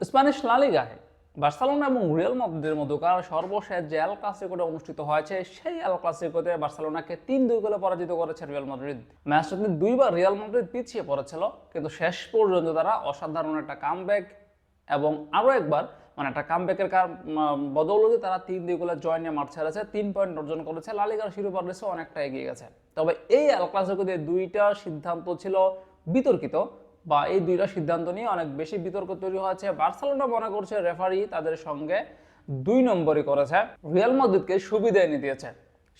Spanish লালিগায় Barcelona এবং Real মাদ্রিদের মধ্যকার সর্বশেষ যে এল ক্লাসিকোটা অনুষ্ঠিত হয়েছে, সেই এল ক্লাসিকোতে বার্সেলোনাকে তিন দুই গোলে পরাজিত করেছে রিয়াল মাদ্রিদ ম্যাচটাতে দুইবার রিয়াল মাদ্রিদ পিছিয়ে পড়েছিল, কিন্তু শেষ পর্যন্ত তারা অসাধারণ একটা কামব্যাক এবং আরও একবার মানে একটা কামব্যাকের বদৌলতে তারা তিন দুই গোলে জয় নিয়ে মাঠ ছেড়েছে, তিন পয়েন্ট অর্জন করেছে। লালিগার শিরোপার রেসে অনেকটা এগিয়ে গেছে। তবে এই এল ক্লাসিকোতে দুইটা সিদ্ধান্ত ছিল বিতর্কিত। বা এই দুইটা সিদ্ধান্ত নিয়ে অনেক বেশি বিতর্ক তৈরি হয়েছে। বার্সেলোনা মনে করছে রেফারি তাদের সঙ্গে দুই নম্বরই করেছে। রিয়াল মাদ্রিদকে সুবিধা এনে দিয়েছে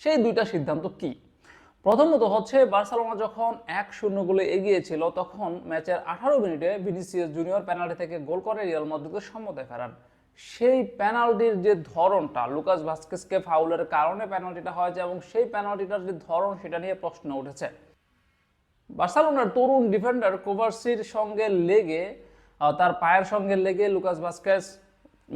সেই দুইটা সিদ্ধান্ত কি? প্রথমত হচ্ছে, বার্সেলোনা যখন এক শূন্য গোলে এগিয়েছিল, তখন ম্যাচের আঠারো মিনিটে ভিনিসিয়াস জুনিয়র পেনাল্টি থেকে গোল করে রিয়াল মাদ্রিদকে সম্মতায় ফেরান। সেই পেনাল্টির যে ধরনটা, লুকাস ভাস্কেসকে ফাউলের কারণে পেনাল্টিটা হয়েছে এবং সেই পেনাল্টিটার যে ধরন, সেটা নিয়ে প্রশ্ন উঠেছে। বার্সেলোনার তরুণ ডিফেন্ডার কোভার্সির সঙ্গে লেগে তার পায়ের সঙ্গে লেগে লুকাস ভাস্কেস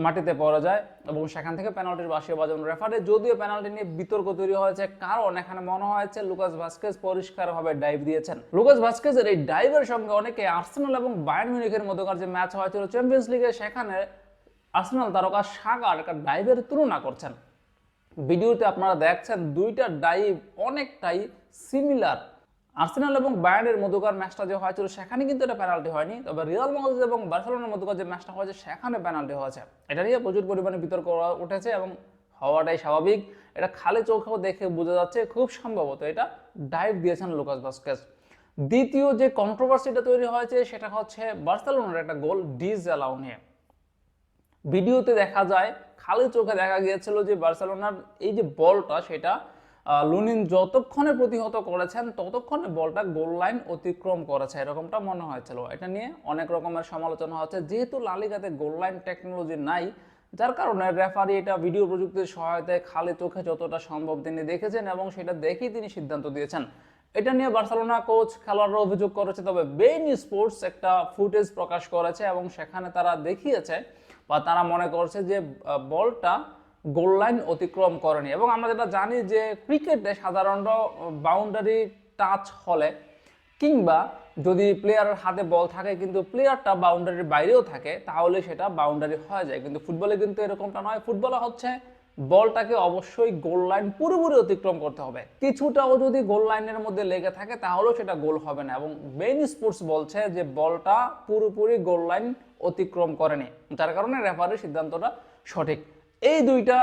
মাটিতে পড়ে যায় এবং সেখান থেকে পেনাল্টির বাসিয়ে বাজানো। রেফারে যদিও পেনাল্টি নিয়ে বিতর্ক তৈরি হয়েছে, কারণ এখানে মনে হয়েছে লুকাস ভাস্কেস পরিষ্কারভাবে ডাইভ দিয়েছেন। লুকাস ভাস্কেসের এই ডাইভের সঙ্গে অনেকে আর্সেনাল এবং বায়ার্ন মিউনিখের মধ্যকার যে ম্যাচ হয়েছিল চ্যাম্পিয়ন্স লিগে সেখানে আর্সেনাল তারকা সাগার একটা ডাইভের তুলনা করছেন। ভিডিওতে আপনারা দেখছেন দুইটা ডাইভ অনেকটাই সিমিলার আর্সেনাল এবং বায়ার্নের মধ্যকার ম্যাচটা যে হয়েছিল, সেখানে কিন্তু এটা পেনাল্টি হয়নি। তবে রিয়াল মাদ্রিদ এবং বার্সেলোনার মধ্যকার যে ম্যাচটা হয়েছে, সেখানে পেনাল্টি হয়েছে। এটা নিয়ে প্রচুর পরিমাণে বিতর্ক উঠেছে এবং হওয়াটাই স্বাভাবিক। এটা খালি চোখেও দেখে বোঝা যাচ্ছে, খুব সম্ভবত এটা ডাইভ দিয়েছেন লুকাস ভাস্কেস দ্বিতীয় যে কন্ট্রোভার্সিটা তৈরি হয়েছে, সেটা হচ্ছে বার্সেলোনার একটা গোল ডিজ অ্যালাউ নিয়ে। ভিডিওতে দেখা যায়, খালি চোখে দেখা গিয়েছিল যে বার্সেলোনার এই যে বলটা, সেটা লুনিন যতক্ষণে প্রতিহত করেছেন, ততক্ষণে বলটা গোল লাইন অতিক্রম করেছে। এরকমটা মনে হয়েছিল। এটা নিয়ে অনেক রকমের সমালোচনা হচ্ছে। যেহেতু লালিগাতে গোল লাইন টেকনোলজি নাই, যার কারণে রেফারি এটা ভিডিও প্রযুক্তির সহায়তায় খালি চোখে যতটা সম্ভব তিনি দেখেছেন এবং সেটা দেখেই তিনি সিদ্ধান্ত দিয়েছেন। এটা নিয়ে বার্সেলোনা কোচ খেলোয়াড়রা অভিযোগ করেছে, তবে বেইন স্পোর্টস একটা ফুটেজ প্রকাশ করেছে এবং সেখানে তারা দেখিয়েছে বা তারা মনে করছে যে বলটা গোল লাইন অতিক্রম করেনি। এবং আমরা যেটা জানি যে ক্রিকেটে সাধারণত বাউন্ডারি টাচ হলে কিংবা যদি প্লেয়ারের হাতে বল থাকে কিন্তু প্লেয়ারটা বাউন্ডারির বাইরেও থাকে, তাহলে সেটা বাউন্ডারি হয়ে যায়। কিন্তু ফুটবলে কিন্তু এরকমটা নয়। ফুটবলে হচ্ছে বলটাকে অবশ্যই গোল লাইন পুরোপুরি অতিক্রম করতে হবে। কিছুটাও যদি গোল লাইনের মধ্যে লেগে থাকে, তাহলেও সেটা গোল হবে না। এবং বেন স্পোর্টস বলছে যে বলটা পুরোপুরি গোল লাইন অতিক্রম করেনি। যার কারণে রেফারির সিদ্ধান্তটা সঠিক। এই দুইটা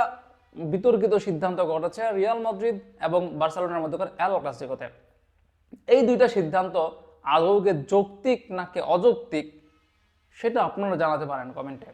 বিতর্কিত সিদ্ধান্ত ঘটেছে রিয়াল মাদ্রিদ এবং বার্সেলোনার মধ্যকার এল ক্লাসিকোতে। এই দুইটা সিদ্ধান্ত আদৌকে যৌক্তিক নাকি অযৌক্তিক, সেটা আপনারা জানাতে পারেন কমেন্টে।